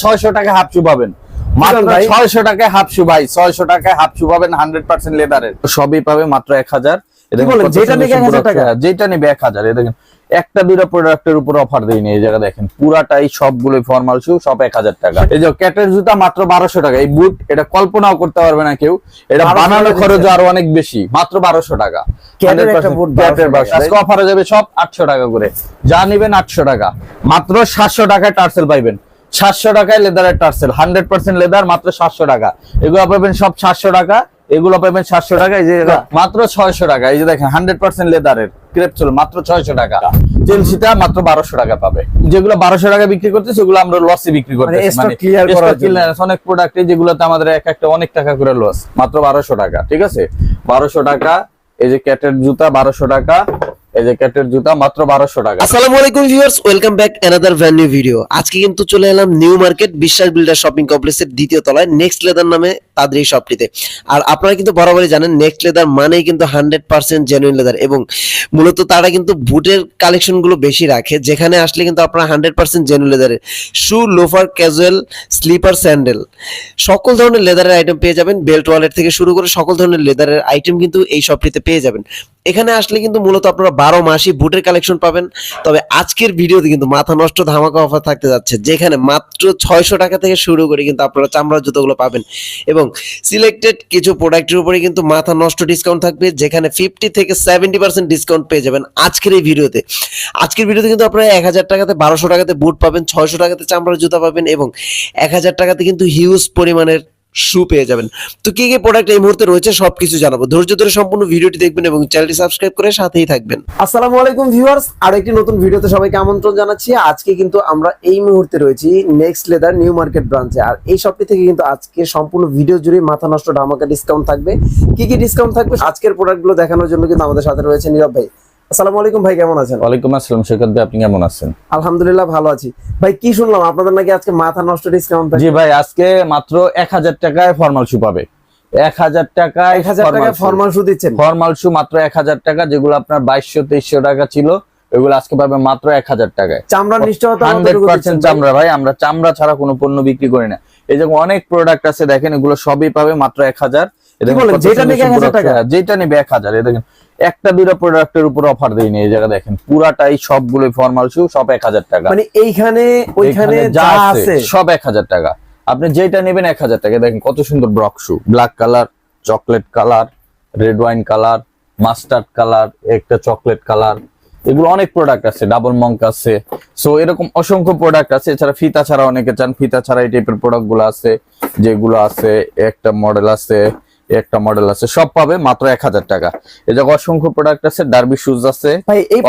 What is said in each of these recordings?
ছয়শো টাকা হাফ শু পাবেন। মাত্র ভাই? ছয়শো টাকায় হাফ শু ভাই ছয়শো টাকায় হাফ শু পাবেন হান্ড্রেড পার্সেন্ট লেদারের সবই পাবে মাত্র এক হাজার। যেটা নিবে 1000 টাকা? যেটা নিবে এক হাজার। দেখেন একটা দুইটা প্রোডাক্টের উপর অফার দেয়নি এই জায়গা দেখেন পুরাটাই সবগুলো ফর্মাল শু সব এক হাজার টাকা। এই যে ক্যাটের জুতা মাত্র বারোশো টাকা এই বুট এটা কল্পনাও করতে পারবে না কেউ। এটা 1200 বানানো খরচ আরও অনেক বেশি মাত্র বারোশো টাকা। ক্যাটের একটা 100% boot ক্যাটের 1200 টাকা। আজকে অফারে যাবে সব আটশো টাকা করে। যা নিবেন আটশো টাকা। মাত্র সাতশো টাকায় টার্সেল পাইবেন। সাতশো টাকায় লেদারের টার্সেল হান্ড্রেড পার্সেন্ট লেদার মাত্র সাতশো টাকা। এগুলো পাবেন সব সাতশো টাকা এগুলো পাবেন সাতশো টাকা এই যে মাত্র ছয়শো টাকা এই যে দেখেন হান্ড্রেড পার্সেন্ট লেদারের ক্রেপ ছিল মাত্র ছয়শো টাকা। চেলসিটা মাত্র বারোশো টাকা পাবে। যেগুলো বারোশো টাকা বিক্রি করতে সেগুলো আমরা লসে বিক্রি করতে stock clear করার জন্য। অনেক প্রোডাক্ট যেগুলোতে আমাদের এক একটা অনেক টাকা করে লস মাত্র বারোশো টাকা ঠিক আছে? বারোশো টাকা এই যে ক্যাটের জুতা বারোশো টাকা মাত্র টাকা। আসসালামু আলাইকুম ব্যাক ভিডিও আজকে কিন্তু চলে এলাম New Market, Biswas builder shopping কমপ্লেক্সের দ্বিতীয় তলায় নেক্সট লেদার নামে তাদের এই শপটিতে আর আপনারা কিন্তু বরাবরই জানেন নেক্সট লেদার মানেই কিন্তু হান্ড্রেড পার্সেন্ট জেনুইন লেদার এবং মূলত তারা কিন্তু বুটের কালেকশনগুলো বেশি রাখে, যেখানে আসলে কিন্তু আপনারা হান্ড্রেড পার্সেন্ট জেনুইন লেদারের shoe loafer casual slipper sandal সকল ধরনের লেদারের আইটেম পেয়ে যাবেন। বেল্ট ওয়ালেট থেকে শুরু করে সকল ধরনের লেদারের আইটেম কিন্তু এই শপটিতে পেয়ে যাবেন। এখানে আসলে কিন্তু মূলত আপনারা বারো মাসই বুটের কালেকশন পাবেন, তবে আজকের ভিডিওতে কিন্তু মাথা নষ্ট ধামাকা অফার থাকতে যাচ্ছে, যেখানে মাত্র ছয়শো টাকা থেকে শুরু করে কিন্তু আপনারা চামড়ার জুতোগুলো পাবেন এবং সিলেক্টেড কিছু প্রোডাক্টের উপরে কিন্তু মাথা নষ্ট ডিসকাউন্ট থাকবে, যেখানে ফিফটি থেকে সেভেন্টি পার্সেন্ট ডিসকাউন্ট পেয়ে যাবেন আজকের এই ভিডিওতে আজকের ভিডিওতে কিন্তু আপনারা এক হাজার টাকাতে, বারোশো টাকাতে বুট পাবেন, ছয়শো টাকাতে চামড়ার জুতা পাবেন এবং এক হাজার টাকাতে কিন্তু হিউজ পরিমাণের শু পেয়ে যাবেন। তো কি কি প্রোডাক্ট এই মুহূর্তে রয়েছে সবকিছু জানাব। ধৈর্য ধরে সম্পূর্ণ ভিডিওটি দেখবেন এবং চ্যানেলটি সাবস্ক্রাইব করে সাথেই থাকবেন। আসসালামু আলাইকুম ভিউয়ার্স আর একটি নতুন ভিডিওতে সবাইকে আমন্ত্রণ জানাচ্ছি। আজকে কিন্তু আমরা এই মুহূর্তে রয়েছি নেক্সট লেদার নিউ মার্কেট ব্রাঞ্চে আর এই শপটি থেকে কিন্তু আজকে সম্পূর্ণ ভিডিও জুড়ে মাথা নষ্ট, ধামাকা ডিসকাউন্ট থাকবে। কি কি ডিসকাউন্ট থাকবে, আজকের প্রোডাক্টগুলো দেখানোর জন্য কিন্তু আমাদের সাথে রয়েছে নীরব ভাই। আসসালামু আলাইকুম ভাই কেমন আছেন? ওয়ালাইকুম আসসালাম সৈকত ভাই আপনি কেমন আছেন? আলহামদুলিল্লাহ ভালো আছি। ভাই কি শুনলাম আপনাদের নাকি আজকে মাথা নষ্ট ডিসকাউন্ট জি ভাই আজকে মাত্র এক হাজার টাকায় ফর্মাল শু পাবে। এক হাজার টাকায় এক হাজার টাকা ফরমাল শু দিচ্ছেন? ফর্মাল শু মাত্র এক হাজার টাকা যেগুলো আপনার বাইশশো তেইশশো টাকা ছিল ওইগুলো আজকে পাবে মাত্র এক হাজার টাকায়। চামড়ার নিশ্চয়তা হান্ড্রেড কতটুকু পার্সেন্ট দিচ্ছেন ভাই? চামড়া ভাই আমরা চামড়া ছাড়া কোনো পণ্য বিক্রি করি না। এই যে অনেক প্রোডাক্ট আছে দেখেন এগুলো সবই পাবে মাত্র এক হাজার। এ দেখেন বলেন? কত যেটা সুন্দর নিবে সুন্দর 1000 টাকা? যেটা নিবে এক হাজার দেখেন। একটা দুইটা প্রোডাক্টের উপর অফার দেয়নি এই জায়গা দেখেন। পুরাটাই সবগুলো ফর্মাল শু সব এক হাজার টাকা। মানে এইখানে ওইখানে যা আছে সব এক হাজার টাকা। আপনি যেটা নেবেন এক হাজার টাকা। দেখেন কত সুন্দর brogue shoe black colour chocolate colour red wine colour mustard colour একটা চকলেট কালার এগুলো অনেক প্রোডাক্ট আছে ডাবল মঙ্ক আছে। সো এরকম অসংখ্য প্রোডাক্ট আছে। এছাড়া ফিতা ছাড়া অনেকে চান। ফিতা ছাড়া এই টাইপের প্রোডাক্টগুলো আছে যেগুলো আছে একটা মডেল আছে। একটা মডেল আছে সব পাবে মাত্র এক হাজার টাকা। এই জায়গায় অসংখ্য প্রোডাক্ট আছে ডার্বি শুজ আছে এই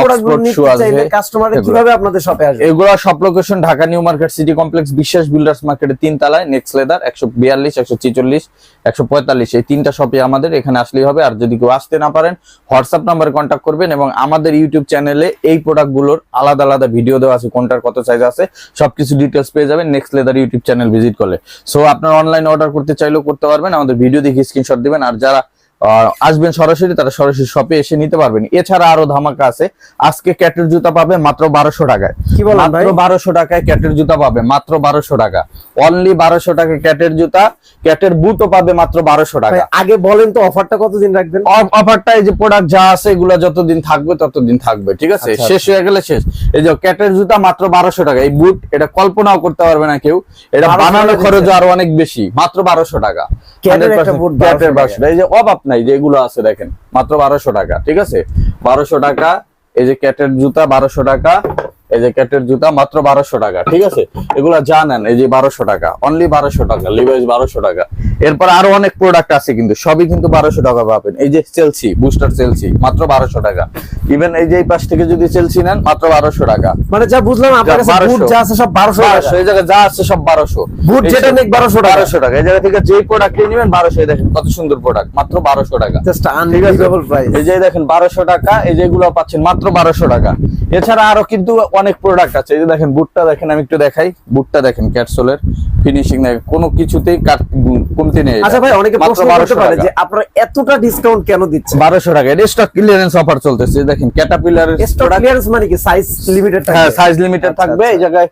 এগুলো। সব location Dhaka New Market City Complex Biswas builders মার্কেটের তিন তলায় নেক্সট লেদার একশো বিয়াল্লিশ একশো ছিচল্লিশ একশো পঁয়তাল্লিশ। এই তিনটা শপে আমাদের এখানে আসলেই হবে। আর যদি কেউ আসতে না পারেন হোয়াটসঅ্যাপ নাম্বারে কন্ট্যাক্ট করবেন এবং আমাদের ইউটিউব চ্যানেলে এই প্রোডাক্টগুলোর আলাদা আলাদা ভিডিও দেওয়া আছে কোনটার কত সাইজ আছে সবকিছু ডিটেলস পেয়ে যাবেন Next Leather YouTube channel visit করলে সো আপনার অনলাইন অর্ডার করতে চাইলেও করতে পারবেন। আমাদের ভিডিও দেখে স্ক্রিনশট দিবেন আর যারা আসবেন সরাসরি তারা সরাসরি শপে এসে নিতে পারবেন। এছাড়া আরও ধামাকা আছে। আজকে ক্যাটের জুতা পাবে মাত্র বারোশো টাকায়। কি বলেন মাত্র বারোশো টাকায় ক্যাটের জুতা পাবে মাত্র বারোশো টাকা। অনলি বারোশো টাকা ক্যাটের জুতা ক্যাটের বুটও পাবে মাত্র বারোশো টাকা। আগে বলেন তো অফারটা কতদিন রাখবেন? অফারটা এই যে প্রোডাক্ট যা আছে এগুলো যতদিন থাকবে ততদিন থাকবে ঠিক আছে? আচ্ছা, শেষ হয়ে গেলে শেষ। এই যে ক্যাটের জুতা মাত্র বারোশো টাকা। এই বুট এটা কল্পনাও করতে পারবে না কেউ। এটা 1200 বানানো খরচ আরও অনেক বেশি মাত্র বারোশো টাকা। ক্যাটের একটা 100% boot ক্যাটের বারোশো এই যে অভাব নাই, যেগুলো আছে দেখেন, মাত্র বারোশো টাকা, ঠিক আছে? বারোশো টাকা, এই যে ক্যাটের জুতা, বারোশো টাকা এই যে ক্যাটের জুতা মাত্র বারোশো টাকা ঠিক আছে? এগুলা জানেন এই যে বারোশো টাকা অনলি বারোশো টাকা লিভাইস বারোশো টাকা। এরপর আরও অনেক প্রোডাক্ট আছে কিন্তু সবই কিন্তু বারোশো টাকা পাবেন। এই যে চেলসি বুস্টার চেলসি মাত্র বারোশো টাকা। ইভেন এই যে পাশ থেকে যদি চেলসি নেন মাত্র বারোশো টাকা। মানে যা বুঝলাম আপনার কাছে 1200 বুট যা আছে সব বারোশো বারোশো এই জায়গায় যা আছে সব বারোশো। বুট যেটা 1200 টাকা। বারোশো টাকা। এই জায়গা থেকে যে প্রোডাক্ট নেবেন বারোশো দেখেন কত সুন্দর প্রোডাক্ট মাত্র বারোশো টাকা। জাস্ট ঠিক প্রাইস এই যে দেখেন বারোশো টাকা এই যেগুলো পাচ্ছেন মাত্র বারোশো টাকা। এছাড়া আরও কিন্তু অনেক প্রোডাক্ট আছে। এই যে দেখেন বুটটা দেখেন আমি একটু দেখাই। বুটটা দেখেন ক্যাটসোলের ফিনিশিং দেখেন। কোনো কিছুতেই কমতি নেই আচ্ছা ভাই অনেকে প্রশ্ন করতে পারে যে আপনারা এতটা ডিসকাউন্ট কেন দিচ্ছেন? বারোশো টাকা। এটা স্টক ক্লিয়ারেন্স অফার চলতেছে। দেখেন ক্যাটাপিলারের স্টক ক্লিয়ারেন্স মানে কি? সাইজ লিমিটেড হ্যাঁ সাইজ লিমিটেড আচ্ছা, থাকবে। এই আচ্ছা। জায়গায়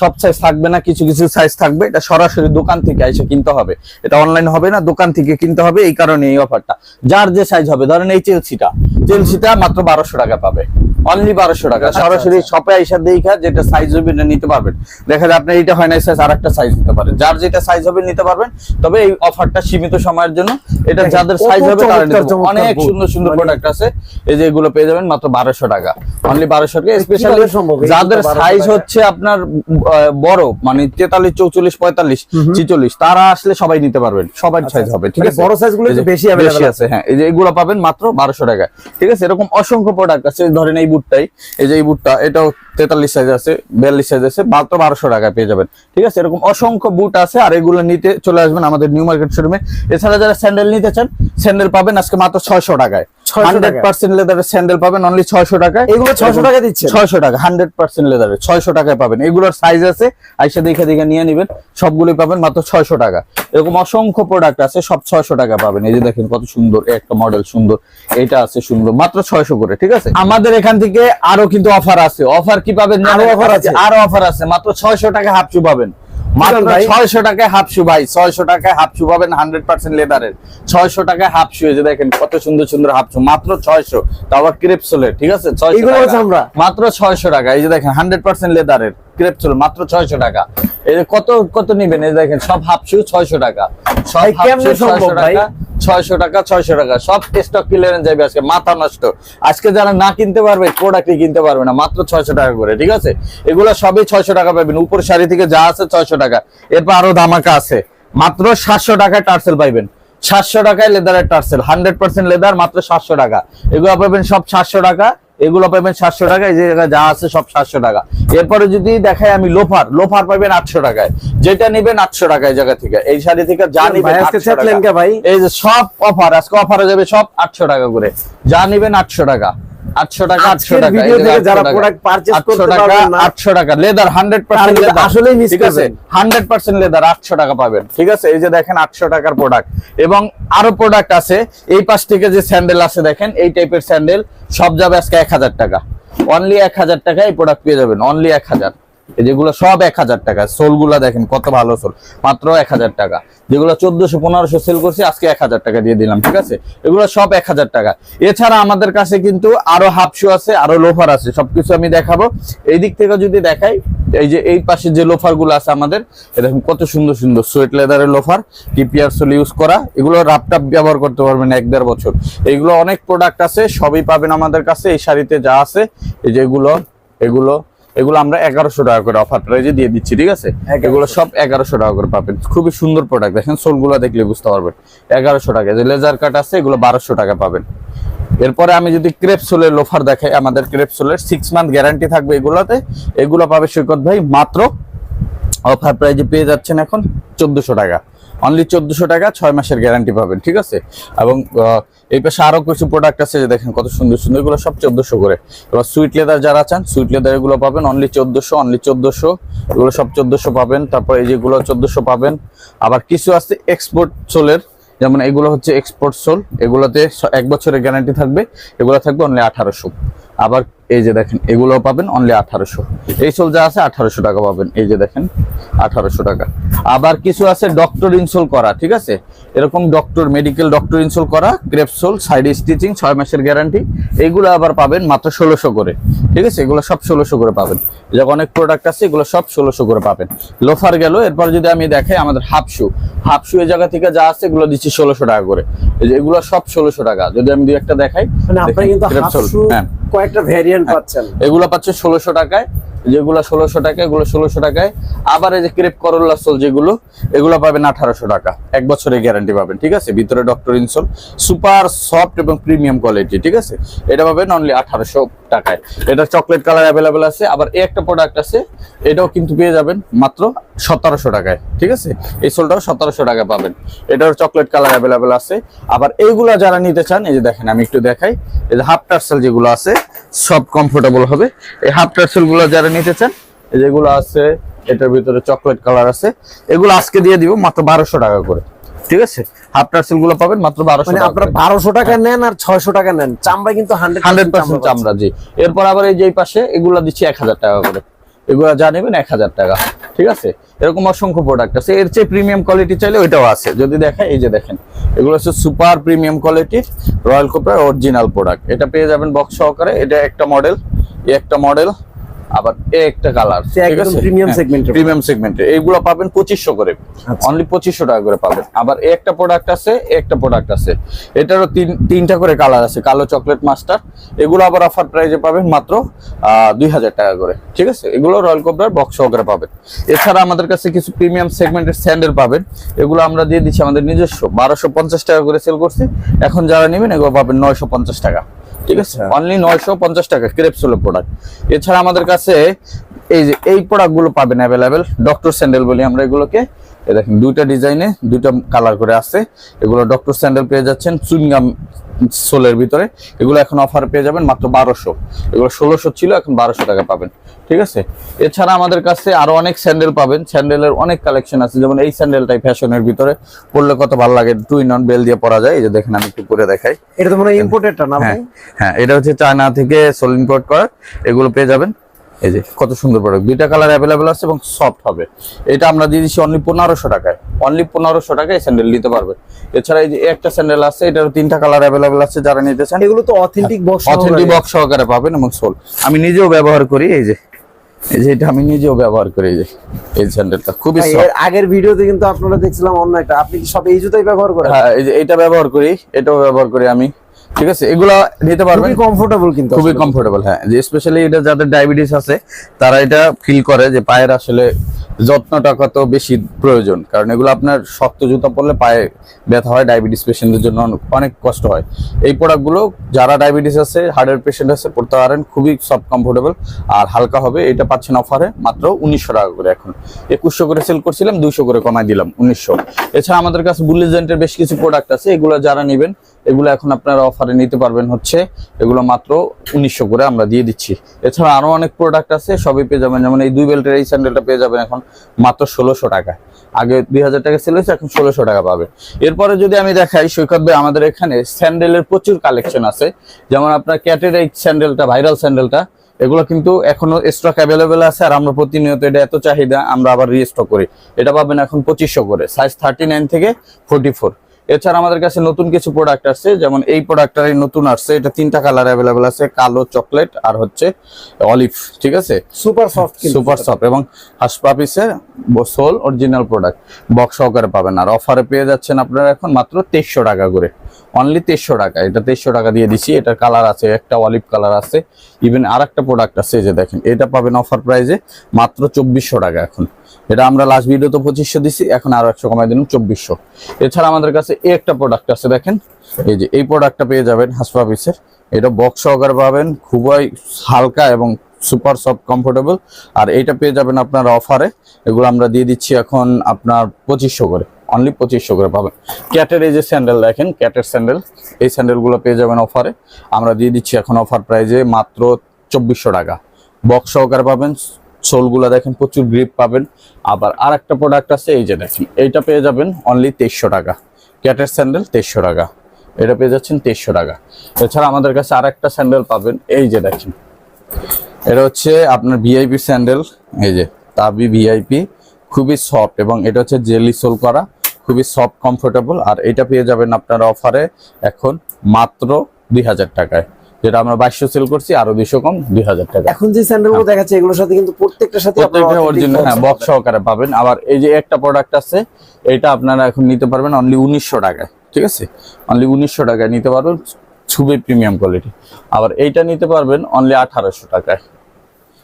সব সাইজ থাকবে না কিছু কিছু সাইজ থাকবে। এটা সরাসরি দোকান থেকে এসে কিনতে হবে। এটা অনলাইন হবে না দোকান থেকে কিনতে হবে। এই কারণে এই অফারটা যার যে সাইজ হবে ধরেন এই চেলসিটা চেলসিটা মাত্র বারোশো টাকা পাবে। অনলি বারোশো টাকা। আচ্ছা, সরাসরি আচ্ছা। শপে এসে দেখা যেটা সাইজ হবে এটা নিতে পারবেন। দেখা যায় এটা হয় না সাইজ সাইজ নিতে পারেন। যার যেটা সাইজ হবে নিতে পারবেন। তবে এই অফারটা সীমিত সময়ের জন্য এটা যাদের সাইজ হবে তারা অনেক সুন্দর সুন্দর মানে- প্রোডাক্ট আছে। এই যে এগুলো পেয়ে যাবেন মাত্র টাকা। অনলি টাকা। স্পেশালি যাদের সাইজ হচ্ছে আপনার বড় মানে তেতাল্লিশ চৌচল্লিশ পঁয়তাল্লিশ ছিচল্লিশ তারা আসলে সবাই নিতে পারবেন। সবার সাইজ হবে ঠিক মানে আছে? বড় বেশি আছে। হ্যাঁ। এই যে এগুলো পাবেন মাত্র বারোশো টাকা ঠিক আছে? এরকম অসংখ্য প্রোডাক্ট আছে। ধরেন এই বুটটাই, এই যে এই বুটটা, এটাও তেতাল্লিশ সাইজ আছে, বিয়াল্লিশ সাইজ আছে, মাত্র বারোশো টাকায় পেয়ে যাবেন। ঠিক আছে? এরকম অসংখ্য বুট আছে, আর এগুলো নিতে চলে আসবেন আমাদের নিউ মার্কেট শোরুমে এছাড়া যারা স্যান্ডেল নিতে চান স্যান্ডেল পাবেন আজকে মাত্র ছয়শো টাকায়। 600 হান্ড্রেড পার্সেন্ট লেদারের স্যান্ডেল পাবেন অনলি ছয়শো টাকায় এগুলো 600 টাকা দিচ্ছেন? ছয়শো টাকা হান্ড্রেড পার্সেন্ট লেদারের ছয়শো টাকায় পাবেন এগুলোর সাইজ আছে আইসা দেখে দেখে নিয়ে নিবেন সবগুলোই পাবেন মাত্র ছয়শো টাকা এরকম অসংখ্য প্রোডাক্ট আছে সব ছয়শো টাকা পাবেন এই যে দেখেন কত সুন্দর একটা মডেল সুন্দর এটা আছে সুন্দর মাত্র ছয়শো করে ঠিক আছে আমাদের এখান থেকে আরও কিন্তু অফার আছে অফার কি পাবেন আরও জানেন? আছে? আরও অফার আছে মাত্র ছয়শো টাকা হাফ চু পাবেন? ছয়শো টাকায় হাফশু ভাই ছয়শো টাকায় হাফ পাবেন হান্ড্রেড পার্সেন্ট লেদারের ছয়শো টাকায় হাফ এই যে দেখেন কত সুন্দর সুন্দর হাফশু মাত্র ছয়শো। তারপর ক্রেপসোলের ঠিক আছে? মাত্র ছয়শো টাকা এই যে দেখেন হান্ড্রেড পার্সেন্ট লেদারের ক্রেপসোল মাত্র ছয়শো টাকা। এই যে কত কত নিবেন? এই যে দেখেন সব হাফ শু ছয়শো টাকা। ছয়শো ভাই? টাকা? ছয়শো টাকা ছয়শো টাকা। সব স্টক ক্লিয়ারেন্স যাবে আজকে মাথা নষ্ট। আজকে যারা না কিনতে পারবে প্রোডাক্টই কিনতে পারবে না মাত্র ছয়শো টাকা করে ঠিক আছে? এগুলো সবই ছয়শো টাকা পাবেন। উপর শাড়ি থেকে যা আছে ছয়শো টাকা। এরপর আরও ধামাকা আছে। মাত্র সাতশো টাকায় টার্সেল পাইবেন। সাতশো টাকায় লেদারের টার্সেল। হান্ড্রেড পার্সেন্ট লেদার মাত্র সাতশো টাকা। এগুলো পাবেন সব সাতশো টাকা। এগুলো পাবেন সাতশো টাকা এই যে জায়গায় যা আছে সব সাতশো টাকা। এরপরে যদি দেখাই আমি লোফার লোফার পাবেন আটশো টাকায়। যেটা নেবেন আটশো টাকা এই জায়গা থেকে। এই শাড়ি থেকে যা নিবেন আজকে 800 চেতলেন টাকা। কে ভাই? এই যে সব অফার আজকে অফারে যাবে সব আটশো টাকা করে। যা নিবেন আটশো টাকা। আটশো টাকা আটশো টাকা 800 যারা টাকা। product purchase 800 করতে টাকা, পারবেন না, 800 টাকা। লেদার হান্ড্রেড পার্সেন্ট ঠিক আছে? হান্ড্রেড পার্সেন্ট লেদার আটশো টাকা পাবেন। ঠিক আছে? এই যে দেখেন আটশো টাকার প্রোডাক্ট এবং আরও প্রোডাক্ট আছে। এই পাশ থেকে যে স্যান্ডেল আছে দেখেন এই টাইপের স্যান্ডেল সব যাবে আজকে এক হাজার টাকা। অনলি এক হাজার টাকায় এই প্রোডাক্ট পেয়ে যাবেন। অনলি এক হাজার। যেগুলো সব এক হাজার টাকা। সোলগুলা দেখেন কত ভালো সোল। মাত্র এক হাজার টাকা। যেগুলো চোদ্দশো, পনেরোশো সেল করছি, আজকে এক হাজার টাকা দিয়ে দিলাম, ঠিক আছে? এগুলো সব এক হাজার টাকা। এছাড়া আমাদের কাছে কিন্তু আরও হাফ শু আছে, আরও লোফার আছে, সবকিছু আমি দেখাবো। এই দিক থেকে যদি দেখাই, এই যে এই পাশে যে লোফারগুলো আছে আমাদের এরকম কত সুন্দর সুন্দর সোয়েট লেদারের লোফার, টিপিআর সোল ইউজ করা। এগুলো রাপটাপ ব্যবহার করতে পারবেন এক দেড় বছর। এইগুলো অনেক প্রোডাক্ট আছে, সবই পাবেন আমাদের কাছে, এই শাড়িতে যা আছে, এই যে এগুলো এগুলো আমরা এগারোশো টাকা করে অফার প্রাইজে দিয়ে দিচ্ছি ঠিক আছে? 1100 এগুলো সব এগারোশো টাকা করে পাবেন। খুবই সুন্দর প্রোডাক্ট দেখেন সোলগুলো দেখলে বুঝতে পারবেন। এগারোশো টাকা যে লেজার কাট আছে এগুলো বারোশো টাকা পাবেন। এরপরে আমি যদি ক্রেপ সোলের লোফার দেখাই আমাদের ক্রেপ সোলের সিক্স মান্থ গ্যারান্টি থাকবে এগুলোতে। এগুলো পাবে সৈকত ভাই মাত্র অফার প্রাইজে পেয়ে যাচ্ছেন এখন চোদ্দশো টাকা। অনলি চোদ্দশো টাকা ছয় মাসের গ্যারান্টি পাবেন, ঠিক আছে? এবং এই পাশে আরও কিছু প্রোডাক্ট আছে যে দেখেন কত সুন্দর সুন্দর, এগুলো সব চোদ্দশো করে। এবার সুইট লেদার যারা চান সুইট লেদার এগুলো পাবেন অনলি চোদ্দশো অনলি চোদ্দশো, এগুলো সব চোদ্দশো পাবেন। তারপর এই যেগুলো চোদ্দশো পাবেন। আবার কিছু আছে এক্সপোর্ট সোলের যেমন এগুলো হচ্ছে এক্সপোর্ট সোল এগুলোতে এক বছরের গ্যারান্টি থাকবে, এগুলো থাকবে অনলি আঠারোশো। আবার এই যে দেখেন এগুলো পাবেন অনলি আঠারোশো। এই সোল যা আছে আঠারোশো টাকা পাবেন এই যে দেখেন আঠারোশো টাকা। আবার কিছু আছে ডক্টর ইনসোল করা ঠিক আছে? এরকম ডক্টর মেডিকেল ডক্টর ইনসোল করা ক্রেপসোল সাইড স্টিচিং ছয় মাসের গ্যারান্টি এগুলো আবার পাবেন মাত্র ষোলোশো করে ঠিক আছে? এগুলো সব ষোলোশো করে পাবেন। যখন অনেক প্রোডাক্ট আছে এগুলো সব ষোলোশো করে পাবেন। লোফার গেল এরপর যদি আমি দেখাই আমাদের হাফ শু হাফ শু এই জায়গা থেকে যা আছে এগুলো দিচ্ছি ষোলোশো টাকা করে। যে এগুলো সব ষোলোশো টাকা। যদি আমি দুই একটা দেখাই মানে হ্যাঁ। কয়েকটা ভ্যারিয়েন্ট পাচ্ছেন। এগুলো পাচ্ছে ষোলোশো টাকায়। যেগুলো ষোলোশো টাকা, এগুলো ষোলোশো টাকায়। আবার এই যে ক্রেপ করল্লা সোল যেগুলো, এগুলো পাবেন আঠারোশো টাকা। এক বছরের গ্যারান্টি পাবেন, ঠিক আছে? ভিতরে ডক্টর ইনসোল সুপার সফট এবং প্রিমিয়াম কোয়ালিটি ঠিক আছে? এটা পাবেন অনলি আঠারোশো টাকায়। এটা চকলেট কালার অ্যাভেলেবেল আছে, আবার এই একটা প্রোডাক্ট আছে, এটাও কিন্তু পেয়ে যাবেন মাত্র সতেরোশো টাকায়, ঠিক আছে? এই সোলটাও সতেরোশো টাকা পাবেন। এটার চকলেট কালার অ্যাভেলেবেল আছে। আবার এইগুলা যারা নিতে চান, এই যে দেখেন, আমি একটু দেখাই। এই যে হাফ টার্সেল যেগুলো আছে, সব কমফোর্টেবল হবে। এই হাফ টার্সেলগুলো যারা নিতে চান এই যেগুলো আছে এটার ভিতরে চকলেট কালার আছে এগুলো আজকে দিয়ে দিব মাত্র বারোশো টাকা করে। ঠিক আছে? হাফ টার্সেলগুলো পাবেন মাত্র বারোশো মানে আপনারা বারোশো টাকা নেন আর ছয়শো টাকা নেন। চামড়া কিন্তু হান্ড্রেড পার্সেন্ট চামড়া জি। এরপর আবার এই যে পাশে এগুলো দিচ্ছি এক হাজার টাকা করে। এগুলো যা নেবেন এক হাজার টাকা। ঠিক আছে? এরকম অসংখ্য প্রোডাক্ট আছে। এর চেয়ে প্রিমিয়াম কোয়ালিটি চাইলে ওইটাও আছে। যদি দেখেন এই যে দেখেন। এগুলো হচ্ছে সুপার প্রিমিয়াম কোয়ালিটির রয়্যাল কোপার অরিজিনাল প্রোডাক্ট এটা পেয়ে যাবেন বক্স সহকারে। এটা একটা মডেল একটা মডেল আবার একটা কালার সে একদম premium segment প্রিমিয়াম সেগমেন্টে এইগুলো পাবেন পঁচিশশো করে। আচ্ছা। অনলি পঁচিশশো টাকা করে পাবেন। আবার একটা প্রোডাক্ট আছে একটা প্রোডাক্ট আছে। এটারও তিন তিনটা করে কালার আছে কালো চকলেট মাস্টার এগুলো আবার অফার প্রাইজে পাবেন মাত্র দুই হাজার টাকা করে। ঠিক আছে? এগুলো রয়্যাল কোবরার বক্স সহকারে পাবেন। এছাড়া আমাদের কাছে কিছু প্রিমিয়াম সেগমেন্টের স্যান্ডেল পাবেন। এগুলো আমরা দিয়ে দিচ্ছি আমাদের নিজস্ব। বারোশো পঞ্চাশ টাকা করে সেল করছি। এখন যারা নেবেন এগুলো পাবেন নয়শো পঞ্চাশ টাকা। ঠিক আছে? অনলি নয়শো পঞ্চাশ টাকা ক্রেপসোলো প্রোডাক্ট এছাড়া আমাদের কাছে এই যে এই প্রোডাক্টগুলো পাবেন অ্যাভেলেবেল ডক্টর স্যান্ডেল বলি আমরা এগুলোকে। দেখেন দুইটা ডিজাইনে দুইটা কালার করে আছে। এগুলো ডক্টর স্যান্ডেল পেয়ে যাচ্ছেন চুইংগাম সোলের ভিতরে। এগুলো এখন অফার পেয়ে যাবেন মাত্র বারোশো। এগুলো ষোলোশো ছিল এখন বারোশো টাকা পাবেন। ঠিক আছে? এছাড়া আমাদের কাছে আরও অনেক স্যান্ডেল পাবেন। স্যান্ডেলের অনেক কালেকশন আছে যেমন এই স্যান্ডেলটাই ফ্যাশনের ভিতরে। পরলে কত ভালো লাগে টুইন অন বেল দিয়ে পরা যায়। এই যে দেখেন আমি একটু পরে দেখাই। এটা তো মনে হয় ইম্পোর্টেডটা না হ্যাঁ হ্যাঁ এটা হচ্ছে চায়না থেকে সোল ইম্পোর্ট করা। এগুলো পেয়ে যাবেন। এই যে কত সুন্দর প্রোডাক্ট দুইটা কালার অ্যাভেলেবেল আছে এবং সফট হবে। এটা আমরা দিয়ে দিচ্ছি অনলি পনেরোশো টাকায়। অনলি পনেরোশো টাকায় স্যান্ডেল নিতে পারবে। এছাড়া এই যে একটা স্যান্ডেল আছে এটার তিনটা কালার অ্যাভেলেবেল আছে যারা নিতে চান। এগুলো তো অথেন্টিক বক্স অথেন্টিক বক্স সহকারে পাবেন এবং সোল আমি নিজেও ব্যবহার করি এই যে এই যে এটা আমি নিজেও ব্যবহার করি এই যে এই স্যান্ডেলটা খুবই এর আগের ভিডিওতে কিন্তু আপনারা দেখছিলাম অন্য একটা। আপনি কি সব এই জুতাই ব্যবহার করেন? হ্যাঁ এই যে এটা ব্যবহার করি এটাও ব্যবহার করি আমি। ঠিক আছে? এগুলা নিতে পারবেন। খুবই কমফোর্টেবল কিন্তু খুবই কমফোর্টেবল হ্যাঁ। যে স্পেশালি এটা যাদের ডায়াবেটিস আছে তারা এটা ফিল করে যে পায়ের আসলে যত্নটা কত বেশি প্রয়োজন। কারণ এগুলো আপনার শক্ত জুতা পরলে পায়ে ব্যথা হয় ডায়াবেটিস পেশেন্টদের জন্য অনেক- কষ্ট হয়। এই প্রোডাক্টগুলো যারা ডায়াবেটিস আছে হার্টের পেশেন্ট আছে পড়তে পারেন খুবই সব কমফোর্টেবল আর হালকা হবে এটা পাচ্ছেন অফারে মাত্র উনিশশো টাকা করে এখন। একুশশো করে সেল করছিলাম দুইশো করে কমাই দিলাম উনিশশো। এছাড়া আমাদের কাছে বুলিজেন্টের বেশ কিছু প্রোডাক্ট আছে এগুলো যারা নেবেন এগুলো এখন আপনারা অফারে নিতে পারবেন হচ্ছে, এগুলো মাত্র উনিশশো করে আমরা দিয়ে দিচ্ছি। এছাড়া আরও অনেক প্রোডাক্ট আছে, সবই পেয়ে যাবেন। যেমন এই দুই বেল্টের এই স্যান্ডেলটা পেয়ে যাবেন এখন মাত্র ষোলোশো টাকা। আগে দুই হাজার টাকা সেল হয়েছে, এখন ষোলোশো টাকা পাবে। এরপরে যদি আমি দেখাই, সৈকত ভাই, আমাদের এখানে স্যান্ডেলের প্রচুর কালেকশন আছে। যেমন আপনার ক্যাটের এই স্যান্ডেলটা ভাইরাল স্যান্ডেলটা এগুলো কিন্তু এখনও স্টক অ্যাভেলেবেল আছে, আর আমরা প্রতিনিয়ত এটা এত চাহিদা আমরা আবার রিস্টক করি। এটা পাবেন এখন পঁচিশশো করে সাইজ থার্টি নাইন থেকে ফোর্টি ফোর এছাড়া আমাদের কাছে নতুন কিছু প্রোডাক্ট আসছে যেমন এই প্রোডাক্টটারই নতুন আসছে এটা তিনটা কালার অ্যাভেলেবেল আছে কালো চকলেট আর হচ্ছে অলিভ ঠিক আছে? সুপার সফট সুপার সফট এবং হাসপাপিসের সোল অরিজিনাল প্রোডাক্ট বক্স সহকারে পাবেন। আর অফারে পেয়ে যাচ্ছেন আপনারা এখন মাত্র তেইশশো টাকা করে। অনলি তেইশশো টাকা। এটা তেইশশো টাকা দিয়ে দিচ্ছি এটার কালার আছে, একটা অলিভ কালার আছে। ইভেন আর একটা প্রোডাক্ট আছে যে দেখেন, এটা পাবেন অফার প্রাইজে মাত্র চব্বিশশো টাকা এখন। এটা আমরা লাস্ট ভিডিও তো পঁচিশশো দিছি, এখন আরও একশো কমাই দিলাম চব্বিশশো। এছাড়া আমাদের কাছে এই একটা প্রোডাক্ট আছে, দেখেন। এই যে, এই প্রোডাক্টটা পেয়ে যাবেন হাসপাপিসের এটা বক্স সহকারে পাবেন, খুবই হালকা এবং সুপার সফট কমফোর্টেবল আর এইটা পেয়ে যাবেন আপনার অফারে এগুলো আমরা দিয়ে দিচ্ছি এখন আপনার পঁচিশশো করে। অনলি পঁচিশশো করে পাবেন। ক্যাটের এই যে স্যান্ডেল দেখেন ক্যাটের স্যান্ডেল এই স্যান্ডেলগুলো পেয়ে যাবেন অফারে আমরা দিয়ে দিচ্ছি এখন অফার প্রাইজে মাত্র চব্বিশশো টাকা। বক্স সহকারে পাবেন সোলগুলো দেখেন প্রচুর গ্রিপ পাবেন। আবার আর একটা প্রোডাক্ট আছে, এই যে দেখেন, এইটা পেয়ে যাবেন অনলি তেইশশো টাকা। ক্যাটের স্যান্ডেল তেইশশো টাকা। এটা পেয়ে যাচ্ছেন তেইশশো টাকা। এছাড়া আমাদের কাছে আর একটা স্যান্ডেল পাবেন, এই যে দেখেন। এটা হচ্ছে আপনার ভিআইপি স্যান্ডেল এই যে, তাবি ভিআইপি খুবই সফট এবং এটা হচ্ছে জেলি সোল করা। খুবই সফট কমফোর্টেবল আর এটা পেয়ে যাবেন আপনার অফারে এখন মাত্র দুই হাজার টাকায়। যেটা আমরা বাইশশো সেল করছি আরও দুইশো কম দুই হাজার টাকা। এখন যে স্যান্ডেলগুলো দেখাচ্ছে এগুলোর সাথে কিন্তু প্রত্যেকটার সাথে প্রত্যেকটা অরিজিনাল হ্যাঁ বক্স সহকারে পাবেন। আবার এই যে একটা প্রোডাক্ট আছে এটা আপনারা এখন নিতে পারবেন অনলি উনিশশো টাকায় ঠিক আছে? অনলি উনিশশো টাকায় নিতে পারবেন খুবই প্রিমিয়াম কোয়ালিটি আবার এইটা নিতে পারবেন অনলি আঠারোশো টাকায়।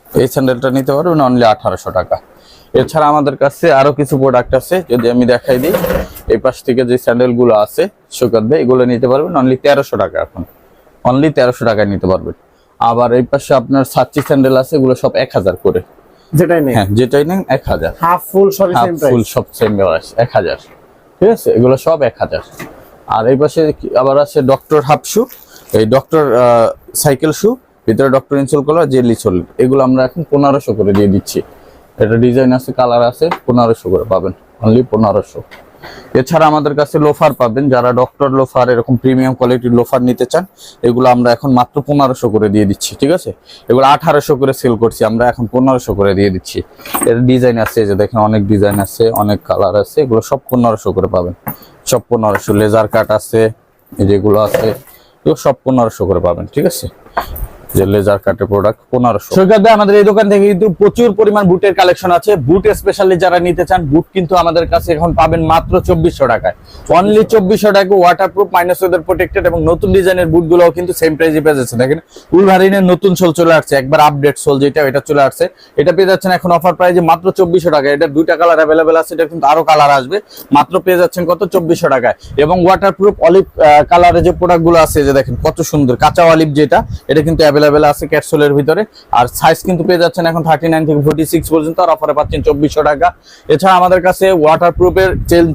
এই স্যান্ডেলটা নিতে পারবেন অনলি আঠারোশো টাকা। এছাড়া আমাদের কাছে আরও কিছু প্রোডাক্ট আছে যদি আমি দেখাই দিই। এই পাশ থেকে যে স্যান্ডেলগুলো আছে ভাই এগুলো নিতে পারবেন অনলি তেরোশো টাকা এখন। অনলি তেরোশো টাকায় নিতে পারবেন। আবার এই পাশে আপনার সাচ্চি স্যান্ডেল আছে এগুলো সব এক হাজার করে। যেটাই নেই হ্যাঁ যেটাই নেন এক হাজার। হাফ ফুল সবই হাফ ফুল সব সেম প্রাইস এক হাজার। ঠিক আছে? এগুলো সব এক হাজার। আর এই পাশে আবার আছে ডক্টর হাফ শু। এই ডক্টর সাইকেল শু ভিতরে doctor insole collar jelly sole এগুলো আমরা এখন পনেরোশো করে দিয়ে দিচ্ছি। এটা ডিজাইন আছে কালার আছে পনেরোশো করে পাবেন। অনলি পনেরোশো। এছাড়া আমাদের কাছে লোফার পাবেন। যারা ডক্টর লোফার, এরকম প্রিমিয়াম কোয়ালিটির লোফার নিতে চান, এগুলো আমরা এখন মাত্র পনেরোশো করে দিয়ে দিচ্ছি, ঠিক আছে? এগুলো আঠারোশো করে সেল করছি, আমরা এখন পনেরোশো করে দিয়ে দিচ্ছি। এর ডিজাইন আছে যে দেখেন অনেক ডিজাইন আছে, অনেক কালার আছে, এগুলো সব পনেরোশো করে পাবেন। সব পনেরোশো লেজার কাট আছে যেগুলো আছে, এগুলো সব পনেরোশো করে পাবেন, ঠিক আছে? যে লেজার কাটের প্রোডাক্ট পনেরোশো। সৈকত আমাদের এই দোকান থেকে কিন্তু প্রচুর পরিমাণ বুটের কালেকশন আছে। বুট স্পেশালি যারা নিতে চান, বুট কিন্তু আমাদের কাছে এখন পাবেন মাত্র চব্বিশশো টাকায়। অনলি চব্বিশশো টাকা waterproof minus weather protected এবং নতুন ডিজাইনের বুটগুলো কিন্তু সেম প্রাইসে পেয়ে যাচ্ছে দেখেন উলভারিনের নতুন সোল চলে আসছে। একবার আপডেট সোল যেটা এটা চলে আসছে। এটা পেয়ে যাচ্ছেন এখন অফার প্রাইসে মাত্র চব্বিশশো টাকা এটা দুইটা কালার অ্যাভেলেবেল আছে, এটা কিন্তু আরও কালার আসবে। মাত্র পেয়ে যাচ্ছেন কত? চব্বিশশো টাকায়। এবং ওয়াটার প্রুফ অলিভ কালারের যে প্রোডাক্টগুলো আছে, যে দেখেন কত সুন্দর, কাঁচা অলিভ যেটা, এটা কিন্তু অ্যাভেলেবেল আছে ক্যাপসুলের ভিতরে। আর সাইজ কিন্তু পেয়ে যাচ্ছেন এখন থার্টি নাইন থেকে ফোর্টি সিক্স পর্যন্ত আর অফারে পাচ্ছেন চব্বিশশো টাকা। এছাড়া আমাদের কাছে ওয়াটার প্রুফের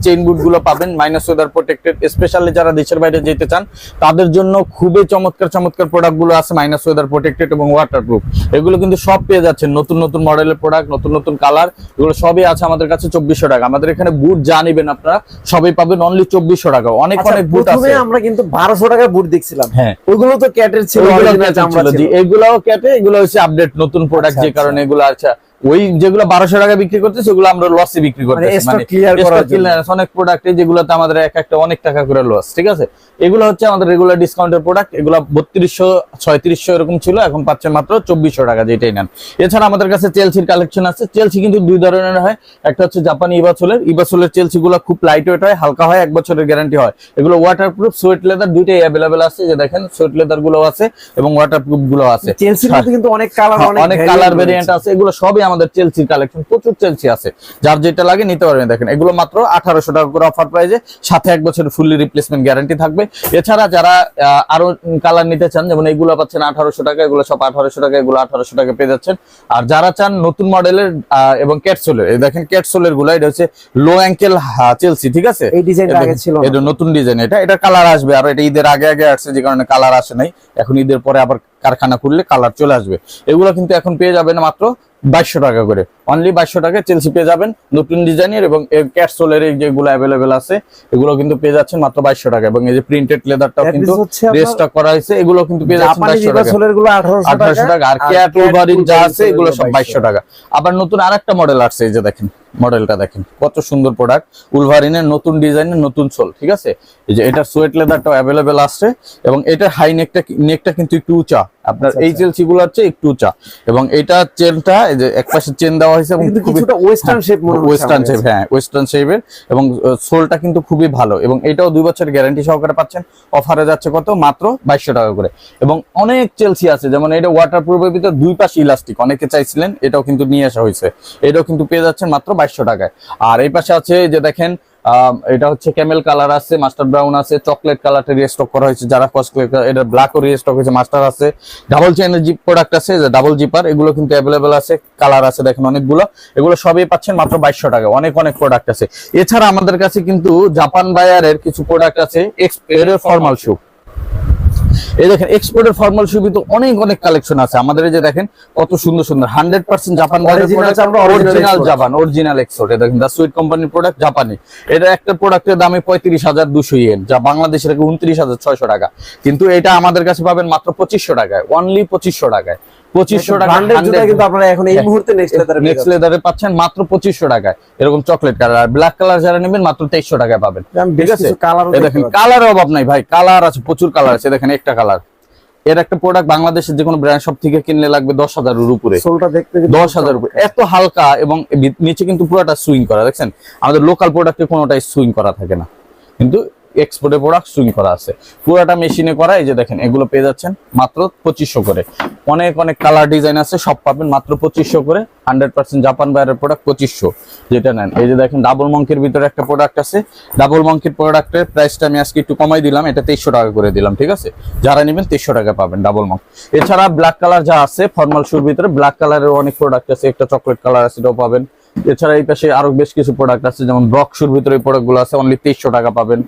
চেইন বুটগুলো পাবেন মাইনাস ওয়েদার প্রোটেক্টেড স্পেশালি যারা দেশের বাইরে যেতে চান তাদের জন্য খুবই চমৎকার চমৎকার প্রোডাক্টগুলো আছে মাইনাস ওয়েদার প্রোটেক্টেড এবং ওয়াটার প্রুফ এগুলো কিন্তু সব পেয়ে যাচ্ছেন নতুন নতুন মডেলের প্রোডাক্ট নতুন নতুন কালার এগুলো সবই আছে আমাদের কাছে চব্বিশশো টাকা। আমাদের এখানে বুট যা নিবেন আপনারা সবই পাবেন অনলি চব্বিশশো টাকা। অনেক আচ্ছা, অনেক বুট আছে। আমরা কিন্তু বারোশো টাকার বুট দেখছিলাম। হ্যাঁ। ওইগুলো তো ক্যাটের ছিল। জি। এগুলাও ক্যাটে এগুলো হচ্ছে আপডেট নতুন প্রোডাক্ট আচ্ছা, যে আচ্ছা। কারণে এগুলো আচ্ছা ওই যেগুলো বারোশো টাকা বিক্রি করতে সেগুলো আমরা লসে বিক্রি মানে করতেছি। জন্য। অনেক প্রোডাক্ট যেগুলোতে আমাদের এক একটা অনেক টাকা করে লস ঠিক আছে? এগুলো হচ্ছে আমাদের রেগুলার ডিসকাউন্টের প্রোডাক্ট এগুলো বত্রিশশো ছয়ত্রিশশো এরকম ছিল এখন পাচ্ছেন মাত্র চব্বিশশো টাকা যেটাই নেন। এছাড়া আমাদের কাছে চেলসির কালেকশন আছে। চেলসি কিন্তু দুই ধরনের হয় একটা হচ্ছে জাপানি ইবাসোলের ইবাসোলের চেলসি গুলো খুব লাইট ওয়েট হয় হালকা হয় এক বছরের গ্যারান্টি হয়। এগুলো ওয়াটার প্রুফ সোয়েট লেদার দুইটাই অ্যাভেলেবেল আছে যে দেখেন সোয়েট লেদারগুলো আছে এবং ওয়াটার প্রুফগুলো আছে কিন্তু অনেক কালার হ্যাঁ, অনেক অনেক কালার ভেরিয়েন্ট আছে এগুলো সবই আমাদের চেলসির কালেকশন প্রচুর চেলসি আছে। যার যেটা লাগে নিতে পারবেন দেখেন। এগুলো মাত্র আঠারোশো টাকা করে অফার প্রাইজে সাথে এক বছরের ফুললি রিপ্লেসমেন্ট গ্যারান্টি থাকবে। এছাড়া যারা আরও কালার নিতে চান যেমন এগুলো পাচ্ছেন আঠারোশো টাকা এগুলো সব আঠারোশো টাকা এগুলো আঠারোশো টাকা পেয়ে যাচ্ছেন। আর যারা চান নতুন মডেলের এবং ক্যাটসোলের এই দেখেন ক্যাটসোলেরগুলো এটা হচ্ছে লো অ্যাঙ্কেল চেলসি ঠিক আছে? এই ডিজাইনটা আগে ছিল এটা নতুন ডিজাইন এটা এটা কালার আসবে। আর এটা ঈদের আগে আগে আসছে যে কারণে কালার আসে নাই। এখন ঈদের পরে আবার কারখানা খুললে কালার চলে আসবে। এগুলো কিন্তু এখন পেয়ে যাবেন মাত্র বাইশশো টাকা করে। অনলি বাইশশো টাকা চেলসি পেয়ে যাবেন। নতুন ডিজাইনের এবং ক্যাটসোলের এই যেগুলো অ্যাভেলেবেল আছে এগুলো কিন্তু পেয়ে যাচ্ছেন মাত্র বাইশশো টাকা। এবং এই যে প্রিন্টেড লেদারটাও That কিন্তু রেস্টক করা হয়েছে এগুলো কিন্তু পেয়ে যাচ্ছেন বাইশশো টাকা। আঠারোশো টাকা আর ক্যাট ওভারিন যা আছে এগুলো সব বাইশশো টাকা। আবার নতুন আরেকটা মডেল আসছে এই যে দেখেন মডেলটা দেখেন কত সুন্দর প্রোডাক্ট উলভারিনের নতুন ডিজাইনের নতুন সোল ঠিক আছে? এই যে এটা সোয়েট লেদারটাও অ্যাভেলেবেল আসছে এবং এটার হাই নেকটা নেকটা কিন্তু একটু উঁচা। আপনার আচ্ছা, এই চেলসি গুলো হচ্ছে একটু উঁচা। এবং এটা চেনটা এই যে এক পাশে চেন দেওয়া হয়েছে এবং কিছুটা ওয়েস্টার্ন শেপ মনে হচ্ছে ওয়েস্টার্ন শেপ হ্যাঁ ওয়েস্টার্ন শেপের এবং সোলটা কিন্তু খুবই ভালো এবং এটাও দুই বছরের গ্যারান্টি সহকারে পাচ্ছেন। অফারে যাচ্ছে কত? মাত্র বাইশশো টাকা করে। এবং অনেক চেলসি আছে যেমন এটা ওয়াটার প্রুফের ভিতর দুই পাশে ইলাস্টিক অনেকে চাইছিলেন এটাও কিন্তু নিয়ে আসা হয়েছে। এটাও কিন্তু পেয়ে যাচ্ছেন মাত্র বাইশশো টাকায়। আর এই পাশে আছে যে দেখেন এটা হচ্ছে ক্যামেল কালার আছে, মাস্টার ব্রাউন আছে, চকলেট কালারটা রিস্টক করা হয়েছে, যারা কস্টলি এটা ব্ল্যাকও রিস্টক হয়েছে, মাস্টার আছে। ডাবল চেনের জিপ প্রোডাক্ট আছে ডাবল জিপার এগুলো কিন্তু অ্যাভেলেবেল আছে, কালার আছে দেখেন অনেকগুলো। এগুলো সবই পাচ্ছেন মাত্র বাইশশো টাকা, অনেক অনেক প্রোডাক্ট আছে। এছাড়া আমাদের কাছে কিন্তু জাপান বায়ারের কিছু প্রোডাক্ট আছে এক্সপের ফর্মাল শু এই দেখেন এক্সপোর্টের ফর্মাল শু কিন্তু অনেক অনেক কালেকশন আছে। আমাদের যে দেখেন কত সুন্দর সুন্দর। Hundred percent Japan original Japan original export দেখেন দা সুইট কোম্পানির প্রোডাক্ট জাপানি এটা একটা প্রোডাক্টের দামে পঁয়ত্রিশ হাজার দুশো ইয়েন যা বাংলাদেশের উনত্রিশ হাজার ছয়শো টাকা। কিন্তু এটা আমাদের কাছে পাবেন মাত্র পঁচিশশো টাকায় অনলি পঁচিশশো টাকায়। পঁচিশশো টাকা ব্র্যান্ডের কিন্তু আপনারা এখন এই। মুহূর্তে নেক্সট লেদারে পাচ্ছেন মাত্র পঁচিশশো টাকায়। এরকম চকলেট কালার আর ব্ল্যাক কালার যারা নেবেন মাত্র তেইশশো টাকায় পাবেন। ঠিক আছে? দেখেন কালারের অভাব নাই ভাই। কালার আছে প্রচুর কালার আছে। দেখেন একটা কালারের একটা প্রোডাক্ট বাংলাদেশের যে কোনো ব্র্যান্ড সব থেকে কিনলে লাগবে দশ হাজারের উপরে। দশ হাজার উপরে। এত হালকা এবং নিচে কিন্তু পুরোটা সুইং করা। দেখছেন? আমাদের লোকাল প্রোডাক্টে কোনোটাই সুইং করা থাকে না। কিন্তু এক্সপোর্টের প্রোডাক্ট সুইং করা আছে। পুরোটা মেশিনে করা, এই যে দেখেন, এগুলো পেয়ে যাচ্ছেন মাত্র পঁচিশশো করে। অনেক অনেক কালার ডিজাইন আছে, সব পাবেন মাত্র পঁচিশশো করে। হান্ড্রেড পার্সেন্ট জাপান বাইরের প্রোডাক্ট পঁচিশশো। যেটা নেন, এই যে দেখেন ডাবল মঙ্কের ভিতরে একটা প্রোডাক্ট আছে। ডাবল মঙ্কের প্রোডাক্টের প্রাইসটা আমি আজকে একটু কমাই দিলাম, এটা তেইশশো টাকা করে দিলাম, ঠিক আছে? যারা নেবেন তেইশশো টাকা পাবেন ডাবল মঙ্ক এছাড়া ব্ল্যাক কালার যা আছে ফর্মাল শুর ভিতরে ব্ল্যাক কালারের অনেক প্রোডাক্ট আছে, একটা চকলেট কালার আছে, এটাও পাবেন। এছাড়া এই পাশে আরও বেশ কিছু প্রোডাক্ট আছে যেমন ব্রক্সুর ভিতরে এই প্রোডাক্টগুলো আছে অনলি তেইশশো টাকা পাবেন।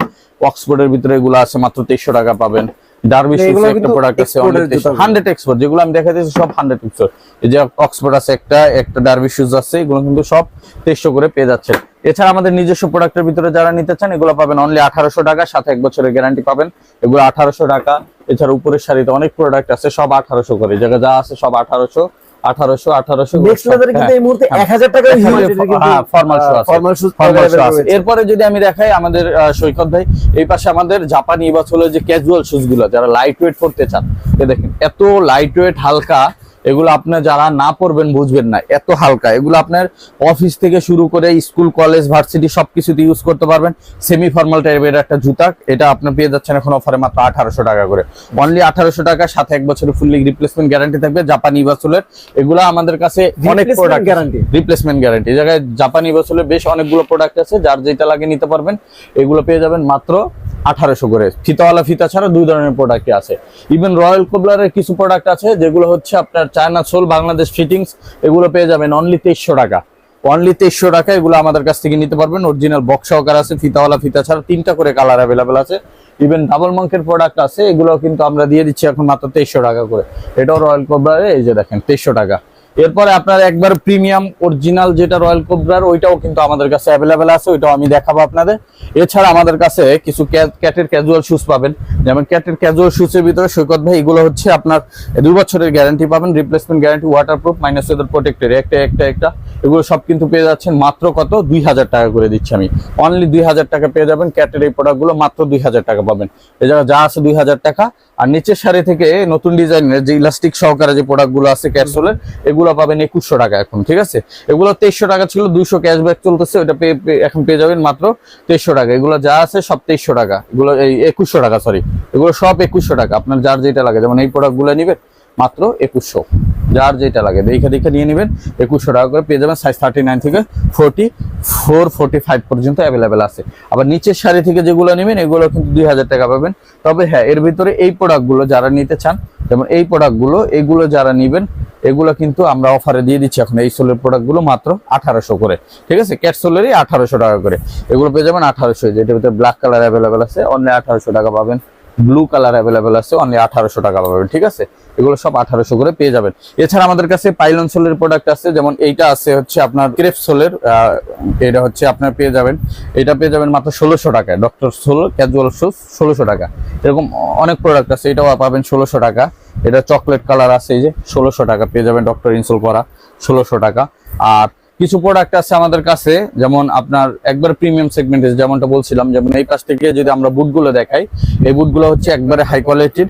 অক্সফোর্ডের ভিতরে এগুলো আছে মাত্র তেইশশো টাকা পাবেন। ডার্বি এগুলো একটা কিন্তু প্রোডাক্ট আছে export এর জুতাগুলো। হান্ড্রেড এক্সপোর্ট যেগুলো আমি দেখাইতেছি সব হান্ড্রেড এক্সপোর্ট এই যে অক্সফোর্ড আছে একটা একটা ডার্বি শুজ আছে এগুলো কিন্তু সব তেইশশো করে পেয়ে যাচ্ছে এছাড়া আমাদের নিজস্ব প্রোডাক্টের ভিতরে যারা নিতে চান এগুলো পাবেন অনলি আঠারোশো টাকা সাথে এক বছরের গ্যারান্টি পাবেন। এগুলো আঠারোশো টাকা। এছাড়া উপরের শাড়িতে অনেক প্রোডাক্ট আছে সব আঠারোশো করে। জায়গা যা আছে সব আঠারোশো। আঠারোশো আঠারোশো নেক্সট লেদারে কিন্তু এই মুহূর্তে এক হাজার টাকা হ্যাঁ, আছে। ফর্মাল আছে। এরপরে যদি আমি দেখাই আমাদের সৈকত ভাই এই পাশে আমাদের জাপানি বা হলো যে ক্যাজুয়াল শুজগুলো যারা লাইট ওয়েট করতে চান দেখেন এত লাইট ওয়েট হালকা এগুলো আপনার যারা না পড়বেন বুঝবেন না এত হালকা। এগুলো আপনার অফিস থেকে শুরু করে স্কুল কলেজ ভার্সিটি সবকিছুতে ইউজ করতে পারবেন। সেমি ফর্মাল টাইপের একটা জুতা এটা আপনার পেয়ে যাচ্ছেন এখন অফারে মাত্র আঠারোশো টাকা করে। অনলি আঠারোশো টাকা সাথে এক বছরের ফুললি রিপ্লেসমেন্ট গ্যারান্টি থাকবে জাপানি বাসুলের এগুলো আমাদের কাছে অনেক প্রোডাক্ট guarantee? রিপ্লেসমেন্ট গ্যারান্টি এই জায়গায় জাপানি বছরের বেশ অনেকগুলো প্রোডাক্ট আছে যার যেটা লাগে নিতে পারবেন এগুলো পেয়ে যাবেন মাত্র আঠারোশো করে। ফিতাওয়ালা ফিতা ছাড়া দুই ধরনের প্রোডাক্টই আছে। ইভেন রয়্যাল কোবলারের কিছু প্রোডাক্ট আছে, যেগুলো হচ্ছে আপনার চায়না সোল বাংলাদেশ ফিটিংস এগুলো পেয়ে যাবেন অনলি তেইশশো টাকা। অনলি তেইশশো টাকা এগুলো আমাদের কাছ থেকে নিতে পারবেন। অরিজিনাল বক্স সহকার আছে, ফিতাওয়ালা ফিতা ছাড়া তিনটা করে কালার অ্যাভেলেবেল আছে। ইভেন ডাবল মাঙ্কের প্রোডাক্ট আছে এগুলো কিন্তু আমরা দিয়ে দিচ্ছি এখন মাত্র তেইশশো টাকা করে। এটাও রয়্যাল কোবলারে এই যে দেখেন, তেইশশো টাকা। এরপরে আপনার একবার প্রিমিয়াম অরিজিনাল যেটা রয়্যাল কোবরার ওইটাও কিন্তু আমাদের কাছে অ্যাভেলেবেল আছে, ওইটাও আমি দেখাবো আপনাদের। এছাড়া আমাদের কাছে কিছু ক্যাটের ক্যাজুয়াল শুজ পাবেন। যেমন ক্যাটের ক্যাজুয়াল শুজের ভিতরে সৈকত ভাই, এগুলো হচ্ছে আপনার দুই বছরের গ্যারান্টি পাবেন। Replacement guarantee waterproof minus weather protected একটা একটা একটা। এগুলো সব কিন্তু পেয়ে যাচ্ছেন মাত্র কত? দুই হাজার টাকা করে দিচ্ছি আমি। অনলি দুই হাজার টাকা পেয়ে যাবেন। ক্যাটের এই প্রোডাক্টগুলো মাত্র দুই হাজার টাকা পাবেন। এ জায়গা যা আছে দুই হাজার টাকা। আর নিচের শাড়ি থেকে নতুন ডিজাইনের যে ইলাস্টিক সহকারে যে প্রোডাক্টগুলো আছে ক্যাপসুলের এগুলো পাবেন একুশশো টাকা এখন, ঠিক আছে? এগুলো তেইশশো টাকা ছিল, দুইশো ক্যাশব্যাক চলতেছে ওটা পেয়ে- এখন পেয়ে যাবেন মাত্র তেইশশো টাকা। এগুলো যা আছে সব তেইশশো টাকা। এগুলো এই একুশশো টাকা সরি এগুলো সব একুশশো টাকা। আপনার যার যেটা লাগে, যেমন এই প্রোডাক্টগুলো নিবেন মাত্র একুশশো। যার যেটা লাগে, দেখে দেখে নিয়ে নেবেন। একুশশো টাকা করে পেয়ে যাবেন সাইজ থার্টি নাইন থেকে ফোরটি ফোর ফোরটি ফাইভ পর্যন্ত অ্যাভেলেবেল আছে। আবার নিচের শাড়ি থেকে যেগুলো নেবেন, এগুলো কিন্তু দুই হাজার টাকা পাবেন। তবে হ্যাঁ এর ভিতরে এই প্রোডাক্টগুলো যারা নিতে চান, যেমন এই প্রোডাক্টগুলো এগুলো যারা নিবেন, এগুলো কিন্তু আমরা অফারে দিয়ে দিচ্ছি এখন। এই সোলের প্রোডাক্টগুলো মাত্র আঠারোশো করে। ঠিক আছে? ক্যাট সোলেরই আঠারোশো টাকা করে। এগুলো পেয়ে যাবেন আঠারোশো। যেটার ভিতরে ব্ল্যাক কালার অ্যাভেলেবেল আছে অন্য আঠারোশো টাকা পাবেন। ব্লু কালার অ্যাভেলেবেল আছে অনলি আঠারোশো টাকা পাবেন, ঠিক আছে? এগুলো সব আঠারোশো করে পেয়ে যাবেন। এছাড়া আমাদের কাছে পাইলন সোলের প্রোডাক্ট আছে, যেমন এইটা আছে হচ্ছে আপনার ক্রেপ সোলের এটা হচ্ছে আপনার পেয়ে যাবেন। এটা পেয়ে যাবেন মাত্র ষোলোশো টাকায় ডক্টর সোল ক্যাজুয়াল শুজ ষোলোশো টাকা। এরকম অনেক প্রোডাক্ট আছে, এটাও পাবেন ষোলোশো টাকা। এটা চকলেট কালার আছে, এই যে ষোলোশো টাকা পেয়ে যাবেন ডক্টর ইনসোল করা, ষোলোশো টাকা। আর কিছু প্রোডাক্ট আছে আমাদের কাছে, যেমন আপনার একবার প্রিমিয়াম সেগমেন্টে যেমনটা বলছিলাম, যেমন এই পাশ থেকে যদি আমরা বুটগুলো দেখাই, এই বুটগুলো হচ্ছে একবারে হাই কোয়ালিটির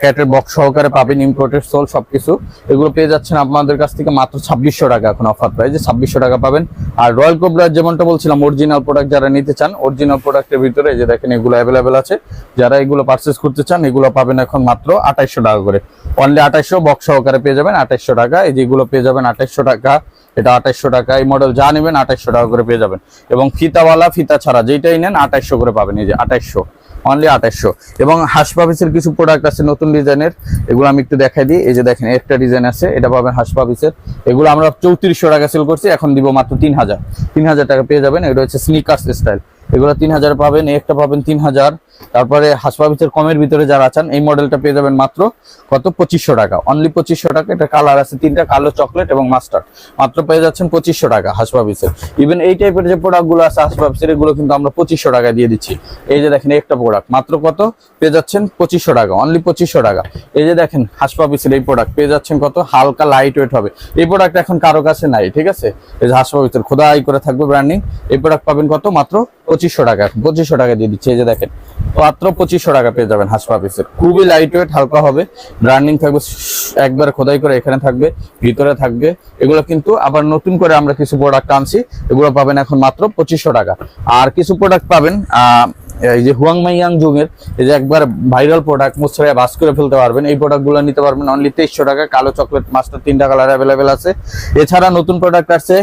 ক্যাটের বক্স সহকারে পাবেন ইম্পোর্টেড সোল সবকিছু। এগুলো পেয়ে যাচ্ছেন আপনাদের কাছ থেকে মাত্র ছাব্বিশশো টাকা এখন অফার প্রাইসে ছাব্বিশশো টাকা পাবেন। আর রয়্যাল কোবরার যেমনটা বলছিলাম অরিজিনাল প্রোডাক্ট যারা নিতে চান অরিজিনাল প্রোডাক্টের ভিতরে যে দেখেন, এগুলো অ্যাভেলেবেল আছে। যারা এগুলো পারচেস করতে চান, এগুলো পাবেন এখন মাত্র আঠাইশশো টাকা করে। অনলি আঠাইশশো বক্স সহকারে পেয়ে যাবেন আঠাইশশো টাকা। এই যেগুলো পেয়ে যাবেন আঠাইশশো টাকা। এটা আঠাইশশো টাকা। এই মডেল যা নেবেন আঠাইশশো টাকা করে পেয়ে যাবেন। এবং ফিতাওয়ালা, ফিতা ছাড়া যেটাই নেন, আঠাইশশো করে পাবেন। এই যে আঠাইশশো। অনলি আঠাশশো এবং হাসপাবিসের কিছু প্রোডাক্ট আছে নতুন ডিজাইনের, এগুলো আমি একটু দেখাই দিই। এই যে দেখেন, একটা ডিজাইন আছে, এটা পাবেন হাসপাবিসের এগুলো আমরা চৌত্রিশশো টাকা সেল করছি, এখন দিব মাত্র তিন হাজার। তিন হাজার টাকা পেয়ে যাবেন, এটা হচ্ছে স্নিকার্স স্টাইল এগুলো তিন হাজার পাবেন একটা পাবেন তিন হাজার। তারপরে হাসপা হাসপাবিসের কমের ভিতরে যারা আছেন, এই মডেলটা পেয়ে যাবেন মাত্র কত? পঁচিশশো টাকা। অনলি পঁচিশশো টাকা, এটা কালার আছে তিনটা, কালো চকলেট এবং মাস্টার্ড মাত্র পেয়ে যাচ্ছেন পঁচিশশো টাকা হাসপাবিসের ইভেন এই টাইপের যে প্রোডাক্টগুলো আছে হাসপাবিসের এগুলো কিন্তু আমরা পঁচিশশো টাকা দিয়ে দিচ্ছি। এই যে দেখেন, একটা প্রোডাক্ট মাত্র কত? পেয়ে যাচ্ছেন পঁচিশশো টাকা অনলি পঁচিশশো টাকা। এই যে দেখেন হাসপাবিসের এই প্রোডাক্ট পেয়ে যাচ্ছেন কত? হালকা লাইট ওয়েট হবে। এই প্রোডাক্ট এখন কারও কাছে নাই, ঠিক আছে? এই যে হাসপাবিসের খোদাই করে থাকবে ব্র্যান্ডিং এই প্রোডাক্ট পাবেন কত? মাত্র পঁচিশশো টাকা পঁচিশশো টাকা দিয়ে দিচ্ছে। এই যে দেখেন, মাত্র পঁচিশশো টাকা পেয়ে যাবেন হাসপাবিসের খুবই লাইট ওয়েট হালকা হবে। ব্র্যান্ডিং থাকবে, একবার খোদাই করে এখানে থাকবে, ভিতরে থাকবে। এগুলো কিন্তু আবার নতুন করে আমরা কিছু প্রোডাক্ট আনছি, এগুলো পাবেন এখন মাত্র পঁচিশশো টাকা। আর কিছু প্রোডাক্ট পাবেন এই যে হুয়াং মাইয়াং যুগের এই যে একবার ভাইরাল প্রোডাক্ট মুছড়ে বাস করে ফেলতে পারবেন। এই প্রোডাক্টগুলো নিতে পারবেন অনলি তেইশশো টাকা। কালো চকলেট মাস্টার তিনটা কালার অ্যাভেলেবেল আছে। এছাড়া নতুন প্রোডাক্ট আছে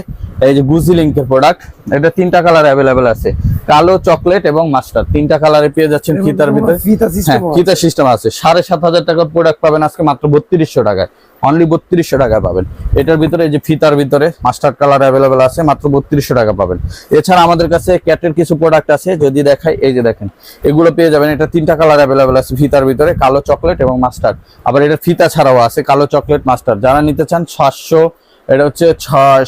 এই যে গুজি লিঙ্কের প্রোডাক্ট এটা তিনটা কালার অ্যাভেলেবেল আছে। কালো চকলেট এবং মাস্টার তিনটা কালারে পেয়ে যাচ্ছেন ফিতার ভিতরে। ফিতা হ্যাঁ সিস্টেম ফিতা সিস্টেম আছে। সাড়ে সাত হাজার টাকার প্রোডাক্ট পাবেন আজকে মাত্র বত্রিশশো টাকায়। অনলি বত্রিশশো টাকা পাবেন। এটার ভিতরে এই যে ফিতার ভিতরে মাস্টার কালার অ্যাভেলেবেল আছে মাত্র বত্রিশশো টাকা পাবেন। এছাড়া আমাদের কাছে ক্যাটের কিছু প্রোডাক্ট আছে যদি দেখাই এই যে দেখেন এগুলো পেয়ে যাবেন। এটা তিনটা কালার অ্যাভেলেবেল আছে ফিতার ভিতরে কালো চকলেট এবং মাস্টার আবার এটা ফিতা ছাড়াও আছে কালো চকলেট মাস্টার যারা নিতে চান সাতশো এটা হচ্ছে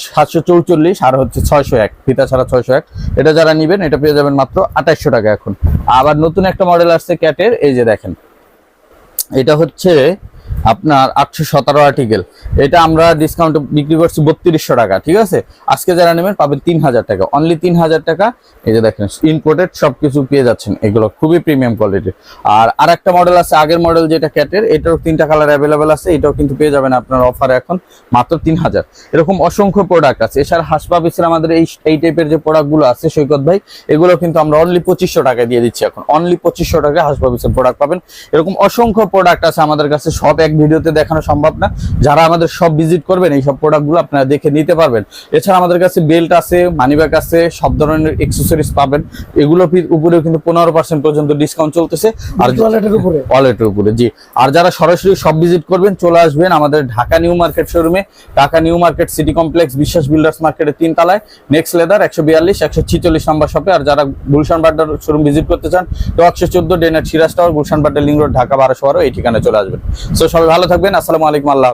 সাতশো চৌচল্লিশ, আর হচ্ছে ছয়শো এক। ফিতা ছাড়া ছয়শো এক। এটা যারা নিবেন, এটা পেয়ে যাবেন মাত্র আঠাইশশো টাকা এখন। আবার নতুন একটা মডেল আসছে ক্যাটের এই যে দেখেন। এটা হচ্ছে আপনার আটশো সতেরো আর্টিকেল এটা আমরা ডিসকাউন্ট বিক্রি করছি বত্রিশশো টাকা, ঠিক আছে? আজকে যারা নেবেন পাবেন তিন হাজার টাকা। অনলি তিন হাজার টাকা। এই যে দেখেন ইম্পোর্টেড সবকিছু পেয়ে যাচ্ছেন। এগুলো খুবই প্রিমিয়াম কোয়ালিটির আর আর একটা মডেল আছে, আগের মডেল যেটা ক্যাটের এটারও তিনটা কালার অ্যাভেলেবেল আছে। এটাও কিন্তু পেয়ে যাবেন আপনার অফার এখন মাত্র তিন হাজার এরকম অসংখ্য প্রোডাক্ট আছে। এছাড়া হাসপাবিসের আমাদের এই এই টাইপের যে প্রোডাক্টগুলো আছে, সৈকত ভাই, এগুলো কিন্তু আমরা অনলি পঁচিশশো টাকা দিয়ে দিচ্ছি এখন। অনলি পঁচিশশো টাকা হাসপাবিসের প্রোডাক্ট পাবেন। এরকম অসংখ্য প্রোডাক্ট আছে আমাদের কাছে, সব এক ভিডিওতে দেখানো সম্ভব না। যারা আমাদের সব ভিজিট করবেন এই সব প্রোডাক্টগুলো আপনারা দেখে নিতে পারবেন। এছাড়া আমাদের কাছে বেল্ট আছে মানিব্যাগ আছে সব ধরনের এক্সেসরিজ পাবেন। এগুলো উপরেও কিন্তু পনেরো পার্সেন্ট পর্যন্ত ডিসকাউন্ট চলতেছে। আর টয়লেটের উপরে। ওয়ালেটের উপরে জি। আর যারা সরাসরি সব ভিজিট করবেন চলে আসবেন আমাদের ঢাকা নিউ মার্কেট শোরুমে Dhaka new market city complex Biswas builders মার্কেটের তিন তলায় নেক্সট লেদার একশো বিয়াল্লিশ একশো ছিচল্লিশ নম্বর শপে আর যারা গুলশান বাড্ডার শোরুম ভিজিট করতে চান তো একশো চোদ্দ ডেনার Siraj tower Gulshan Badda link road Dhaka বারোশো বারো এই ঠিকানায় চলে আসবেন। সো সবাই ভালো থাকবেন। আসসালামু আলাইকুম আল্লাহ